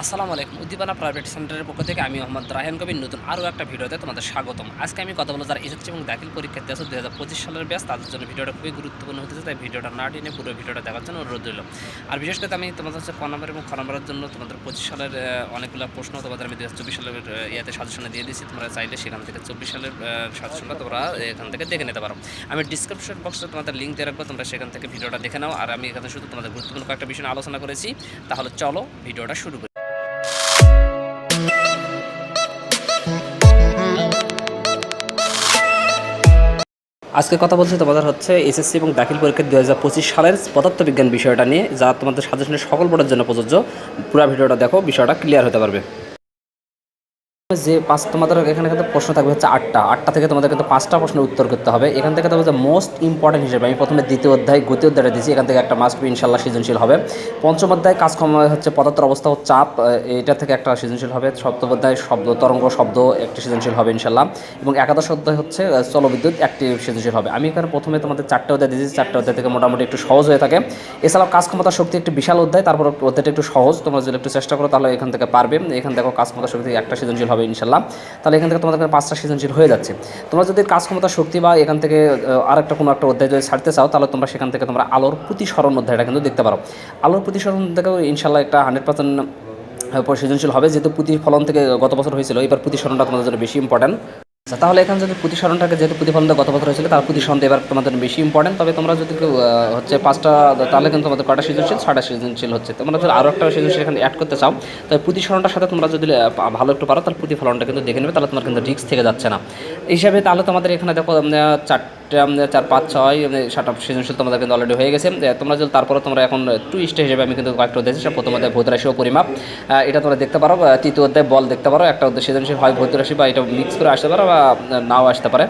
আসসালামু আলাইকুম, উদ্দীপনা প্রাইভেট সেন্টারের পক্ষ থেকে আমি মোহাম্মদ রাহেন কবির নতুন আরও একটা ভিডিওতে তোমাদের স্বাগতম। আজকে আমি কথা বলব যারা এসেছে এবং দাখিল পরীক্ষার্থী আছে দু হাজার পঁচিশ সালের ব্যাস তাদের জন্য ভিডিওটা খুবই গুরুত্বপূর্ণ হতেছে, তাই ভিডিওটা না টেনে পুরো ভিডিওটা দেখার জন্য অনুরোধ রইল। আর বিশেষ করে আমি তোমাদের হচ্ছে ফোন নম্বর এবং খ নম্বরের জন্য তোমাদের পঁচিশ সালের অনেকগুলো প্রশ্ন তোমাদের আমি দু হাজার চব্বিশ সালের ইয়াতে সাজেশনে দিয়ে দিয়েছি, তোমরা চাইলে সেখান থেকে চব্বিশ সালের সাজেশনটা তোমরা এখান থেকে দেখে নিতে পারো। আমি ডিসক্রিপশন বক্সে তোমাদের লিঙ্ক দিয়ে রাখব, তোমরা সেখান থেকে ভিডিওটা দেখে নাও। আর আমি এখানে শুধু তোমাদের গুরুত্বপূর্ণ কয়েকটা বিষয় আলোচনা করেছি, তাহলে চলো ভিডিওটা শুরু আজকে কথা বলছি তোমাদের হচ্ছে এসএসসি এবং দাখিল পরীক্ষা দু হাজার পঁচিশ সালের পদার্থবিজ্ঞান বিষয়টা নিয়ে, যা তোমাদের সাজেশনের সকল বোর্ডের জন্য প্রযোজ্য। পুরো ভিডিওটা দেখো, বিষয়টা ক্লিয়ার হতে পারবে। যে পাঁচ তোমাদের এখানে কিন্তু প্রশ্ন থাকবে হচ্ছে আটটা। আটটা থেকে তোমাদের কিন্তু পাঁচটা প্রশ্নের উত্তর করতে হবে। এখান থেকে তোমাদের মোস্ট ইম্পর্টেন্ট হিসেবে আমি প্রথমে দ্বিতীয় অধ্যায় গতি অধ্যায়টা দিয়েছি। এখান থেকে একটা মাস্ট বি ইনশাল্লাহ সৃজনশীল হবে। পঞ্চম অধ্যায় কাজকর্ম হচ্ছে পদার্থের অবস্থা ও চাপ। এটা থেকে একটা সৃজনশীল হবে। সপ্তম অধ্যায় শব্দ তরঙ্গ শব্দ একটি সৃজনশীল হবে ইনশাল্লাহ এবং একাদশ অধ্যায় হচ্ছে আহ, জলবিদ্যুৎ একটি সৃজনশীল হবে। আমি এখানে প্রথমে তোমাদের চারটে অধ্যায় দিয়েছি। চারটে অধ্যায় থেকে মোটামুটি একটু সহজ হয়ে থাকে। এছাড়াও কাজ ক্ষমতা শক্তি একটি বিশাল অধ্যায়। তারপর অধ্যায়টা একটু সহজ। তোমরা যদি একটু চেষ্টা করো তাহলে এখান থেকে পারবে। এখান থেকে কাজ ক্ষমতা শক্তি একটা সৃজনশীল হবে। ইনশাল্লাহ। তাহলে এখান থেকে তোমাদের পাঁচটা সৃজনশীল হয়ে যাচ্ছে। তোমরা যদি কাজ ক্ষমতা, শক্তি বা এখান থেকে আর আরেকটা কোনো একটা অধ্যায় যদি ছাড়তে চাও, তাহলে তোমরা সেখান থেকে তোমরা আলোর প্রতিসরণ অধ্যায়টা কিন্তু দেখতে পারো। আলোর প্রতিসরণ থেকেও ইনশাল্লাহ একটা হান্ড্রেড পার্সেন্ট সৃজনশীল হবে। যেহেতু প্রতিফলন থেকে গত বছর হয়েছিল, এবার প্রতিসরণটা তোমাদের জন্য বেশি ইম্পর্টেন্ট আচ্ছা তাহলে এখানে যদি প্রতিসরণটাকে যেহেতু প্রতিফলনটা গত বছর হয়েছিল তার প্রতিসরণটা এবার তোমাদের বেশি ইম্পর্টেন্ট তবে তোমরা যদি হচ্ছে পাঁচটা, তাহলে কিন্তু তোমাদের কটা সৃজনশীল? ছটা সৃজনশীল হচ্ছে। তোমরা যদি আরও একটা সৃজনশীল এখানে অ্যাড করতে চাও তবে প্রতিসরণটার সাথে তোমরা যদি ভালো একটু পারো, তাহলে প্রতিফলনটা কিন্তু দেখে নেবে, তাহলে তোমার কিন্তু রিক্স থেকে যাচ্ছে না। হিসাবে তাহলে তোমাদের এখানে দেখো চার চার পাঁচ ছয় উম, সাতটা সৃজনশীল তোমাদের কিন্তু অলরেডি হয়ে গেছে। তোমরা যদি তারপরে তোমরা এখন টু টুইস্ট হিসেবে আমি কিন্তু কয়েকটা দিয়েছি। প্রথম অধ্যায় ভৌত রাশি ও পরিমাপ এটা তোমরা দেখতে পারো তৃতীয় অধ্যায় বল দেখতে পারো একটা অধ্যায় সৃজনশীল হয় ভৌত রাশি বা এটা মিক্স করে আসতে পারো বা নাও আসতে পারে।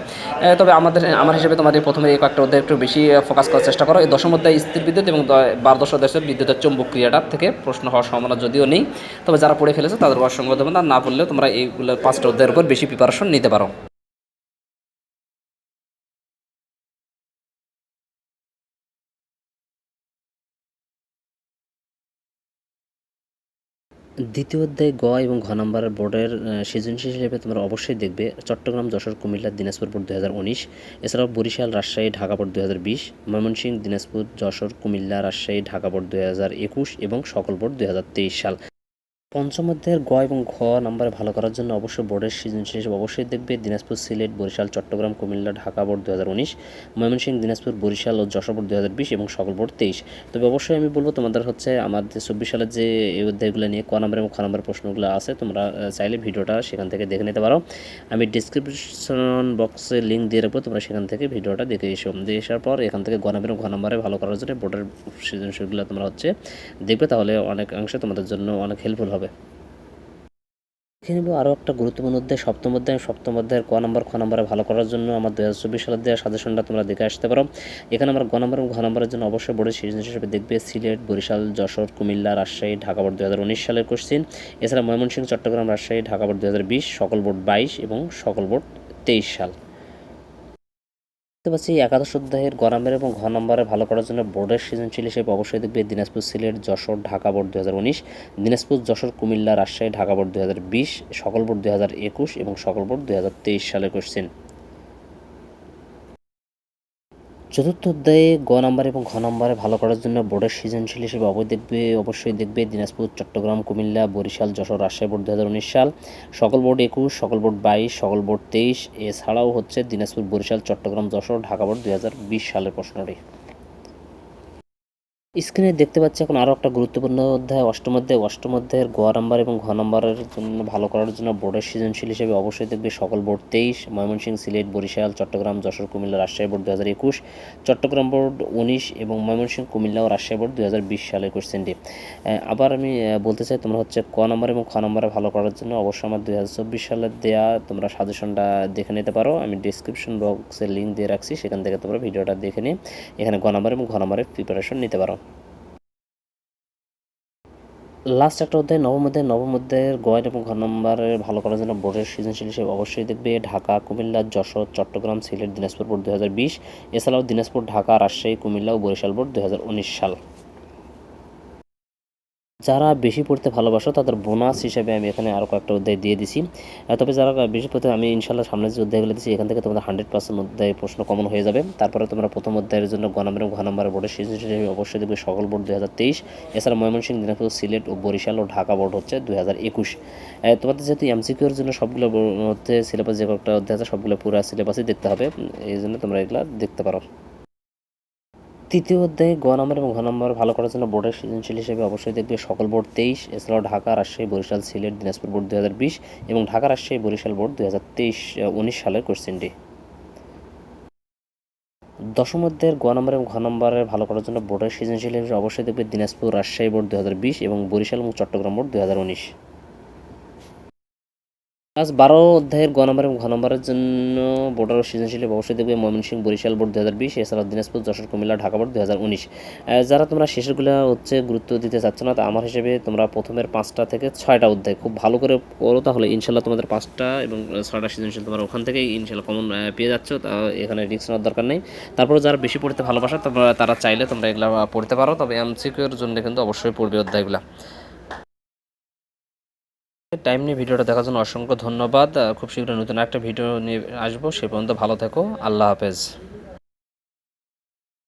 তবে আমাদের আমার হিসেবে তোমাদের প্রথমে এই কয়েকটা অধ্যায় একটু বেশি ফোকাস করার চেষ্টা করো। এই দশম অধ্যায় স্থির বিদ্যুৎ এবং দ- বারোদশ অধ্যায় বিদ্যুতের চুম্বক ক্রিয়াটা থেকে প্রশ্ন হওয়ার সম্ভাবনা যদিও নেই। তবে যারা পড়ে ফেলেছে তাদের অসংখ্য ধন্যবাদ। না পড়লেও তোমরা এইগুলো পাঁচটা অধ্যায়ের উপর বেশি প্রিপারেশন নিতে পারো। দ্বিতীয় অধ্যায় গ এবং ঘ নম্বরের বোর্ডের সৃজনশীল হিসেবে তোমরা অবশ্যই দেখবে চট্টগ্রাম, যশোর, কুমিল্লা, দিনাজপুর বোর্ড দু হাজার উনিশ, এছাড়াও বরিশাল, রাজশাহী, ঢাকা বোর্ড দু হাজার বিশ, ময়মনসিংহ, দিনাজপুর, যশোর, কুমিল্লা, রাজশাহী, ঢাকা বোর্ড দু একুশ এবং সকল বোর্ড দু তেইশ সাল। পঞ্চম অধ্যায়ের গ এবং ঘ নম্বরে ভালো করার জন্য অবশ্যই বোর্ডের সৃজনশীল হিসেবে অবশ্যই দেখবে দিনাজপুর সিলেট, বরিশাল, চট্টগ্রাম, কুমিল্লা, ঢাকা বোর্ড দু হাজার উনিশ দিনাজপুর, বরিশাল ও যশোর বোর্ড দু হাজার বিশ এবং সকল বোর্ড তেইশ। তবে অবশ্যই আমি বলব তোমাদের হচ্ছে আমার যে চব্বিশ সালের যে এই অধ্যায়গুলো নিয়ে ক নম্বর এবং খ নম্বরের প্রশ্নগুলো আছে, তোমরা চাইলে ভিডিওটা সেখান থেকে দেখে নিতে পারো। আমি ডিসক্রিপশন বক্সে লিঙ্ক দিয়ে রাখব, তোমরা সেখান থেকে ভিডিওটা দেখে এসো। দিয়ে আসার পর এখান থেকে গ নম্বর এবং ঘ নম্বরে ভালো করার জন্য বোর্ডের সৃজনশীলগুলো তোমরা হচ্ছে দেখবে, তাহলে অনেকাংশে তোমাদের জন্য অনেক হেল্পফুল হবে। নেব আরও একটা গুরুত্বপূর্ণ অধ্যায়, সপ্তম অধ্যায়। সপ্তম অধ্যায়ের ক নম্বর, খ নম্বরে ভালো করার জন্য আমার দু হাজার চব্বিশ সালের দেওয়া সাজেশনটা তোমরা দেখে আসতে পারো। এখানে আমার গ নম্বর এবং ঘ নম্বরের জন্য অবশ্যই বোর্ডের সৃজনশীল হিসেবে দেখবে সিলেট, বরিশাল, যশোর, কুমিল্লা, রাজশাহী, ঢাকা বোর্ড দু হাজার উনিশ সালের কোশ্চিন এছাড়া ময়মনসিংহ, চট্টগ্রাম, রাজশাহী, ঢাকা বোর্ড দু হাজার বিশ, সকল বোর্ড বাইশ এবং সকল বোর্ড তেইশ সাল। দেখতে পাচ্ছি, একাদশ অধ্যায়ের গরমের এবং ঘ নম্বরে ভালো করার জন্য বোর্ডের সৃজনশীল হিসেবে অবশ্যই দেখবে দিনাজপুর সিলেট, যশোর, ঢাকা বোর্ড দু হাজার উনিশ, দিনাজপুর, যশোর, কুমিল্লা, রাজশাহী, ঢাকা বোর্ড দু হাজার বিশ, সকল বোর্ড দু হাজার একুশ এবং সকল বোর্ড দু সালের কোশ্চেন চতুর্থ অধ্যায়ে গ নাম্বার এবং ঘ নাম্বারে ভালো করার জন্য বোর্ডের সৃজনশীল হিসেবে অবশ্যই দেখবে অবশ্যই দেখবে দিনাজপুর, চট্টগ্রাম, কুমিল্লা, বরিশাল, যশোর, রাজশাহী বোর্ড দু হাজার উনিশ সাল, সকল বোর্ড একুশ, সকল বোর্ড বাইশ, সকল বোর্ড তেইশ, এছাড়াও হচ্ছে দিনাজপুর, বরিশাল, চট্টগ্রাম, যশোর, ঢাকা বোর্ড দু হাজার বিশ সালের প্রশ্নটি। স্ক্রিনে দেখতে পাচ্ছি এখন আরও একটা গুরুত্বপূর্ণ অধ্যায়, অষ্টম অধ্যায়। অষ্টম অধ্যায়ের গ নম্বর এবং ঘ নম্বরের জন্য ভালো করার জন্য বোর্ডের সৃজনশীল হিসেবে অবশ্যই দেখবে সকল বোর্ড তেইশ, ময়মনসিংহ সিলেট, বরিশাল, চট্টগ্রাম, যশোর, কুমিল্লা, রাজশাহী বোর্ড দু হাজার একুশ, চট্টগ্রাম বোর্ড উনিশ এবং ময়মনসিংহ, কুমিল্লা ও রাজশাহী বোর্ড দু হাজার বিশ সালের কোশ্চেনটি আবার আমি বলতে চাই তোমরা হচ্ছে ক নম্বর এবং খ নম্বরে ভালো করার জন্য অবশ্যই আমার দুই হাজার চব্বিশ সালের দেয়া তোমরা সাজেশনটা দেখে নিতে পারো। আমি ডিসক্রিপশন বক্সের লিঙ্ক দিয়ে রাখছি, সেখান থেকে তোমরা ভিডিওটা দেখে নিয়ে এখানে গ নম্বর এবং ঘ নম্বরের প্রিপারেশন নিতে পারো। লাস্ট একটা অধ্যায়, নবম অধ্যায়, নবম অধ্যায়ের গয়ের এবং ঘর নম্বরের ভালো করার জন্য বোর্ডের সৃজনশীল হিসেবে অবশ্যই দেখবে ঢাকা, কুমিল্লা, যশোর, চট্টগ্রাম, সিলেট, দিনাজপুর বোর্ড দু হাজার বিশ, এছাড়াও দিনাজপুর, ঢাকা, রাজশাহী, কুমিল্লা ও বরিশাল বোর্ড দু হাজার উনিশ সাল। যারা বেশি পড়তে ভালোবাসো, তাদের বোনাস হিসেবে আমি এখানে আরও কয়েকটা অধ্যায় দিয়ে দিছি। তবে যারা বেশি পড়তে, আমি ইনশাল্লাহ সামনে যে অধ্যায়গুলো দিচ্ছি এখান থেকে তোমাদের হান্ড্রেড পার্সেন্ট অধ্যায় প্রশ্ন কমন হয়ে যাবে। তারপরে তোমরা প্রথম অধ্যায়ের জন্য গ নম্বর ঘ নম্বরের বোর্ডের সৃজনশীল অবশ্যই দেখবে সকল বোর্ড দুই হাজার তেইশ। এছাড়া ময়মনসিংহ, দিনাজপুর, সিলেট ও বরিশাল ও ঢাকা বোর্ড হচ্ছে দুই হাজার একুশ। তোমাদের যেহেতু এমসিকিউর জন্য সবগুলো হচ্ছে সিলেবাস যে কয়েকটা অধ্যায় আছে, সবগুলো পুরো সিলেবাসই দেখতে হবে। এই জন্য তোমরা এগুলো দেখতে পারো। তৃতীয় অধ্যায়ে গ নম্বর এবং ঘ নম্বর ভালো করার জন্য বোর্ডের সৃজনশীল হিসেবে অবশ্যই দেখবে সকল বোর্ড তেইশ, এছাড়াও ঢাকা, রাজশাহী, বরিশাল, সিলেট, দিনাজপুর বোর্ড দু হাজার বিশ এবং ঢাকা, রাজশাহী, বরিশাল বোর্ড দু হাজার তেইশ উনিশ সালের কোশ্চেনটি। দশম অধ্যায়ের গ নম্বর এবং ঘ নম্বরের ভালো করার জন্য বোর্ডের সৃজনশীল হিসেবে অবশ্যই দেখবে দিনাজপুর, রাজশাহী বোর্ড দু হাজার বিশ এবং বরিশাল এবং চট্টগ্রাম বোর্ড দু হাজার উনিশ। ক্লাস বারো অধ্যায়ের গ নম্বর এবং ঘ নম্বরের জন্য বোর্ডের সৃজনশীল অবশ্যই দেখবে ময়মনসিংহ বরিশাল বোর্ড দু হাজার বিশ, এছাড়াও দিনাজপুর, যশোর, কুমিল্লা, ঢাকা বোর্ড দু হাজার উনিশ। যারা তোমরা শেষেরগুলো হচ্ছে গুরুত্ব দিতে চাচ্ছ না, তা আমার হিসেবে তোমরা প্রথমের পাঁচটা থেকে ছয়টা অধ্যায় খুব ভালো করে করো তাহলে ইনশাল্লাহ তোমাদের পাঁচটা এবং ছয়টা সৃজনশীল তোমরা ওখান থেকেই ইনশাল্লাহ কমন পেয়ে যাচ্ছ, তা এখানে রিস্ক নেওয়ার দরকার নেই। তারপরে যারা বেশি পড়তে ভালোবাসা, তোমরা, তারা চাইলে তোমরা এগুলো পড়তে পারো, তবে এমসিকিউর জন্য কিন্তু অবশ্যই পড়বে অধ্যায়গুলো। টাইম নিয়ে ভিডিওটা দেখার জন্য অসংখ্য ধন্যবাদ। খুব শীঘ্রই নতুন একটা ভিডিও নিয়ে আসব। সে পর্যন্ত ভালো থেকো। আল্লাহ হাফেজ।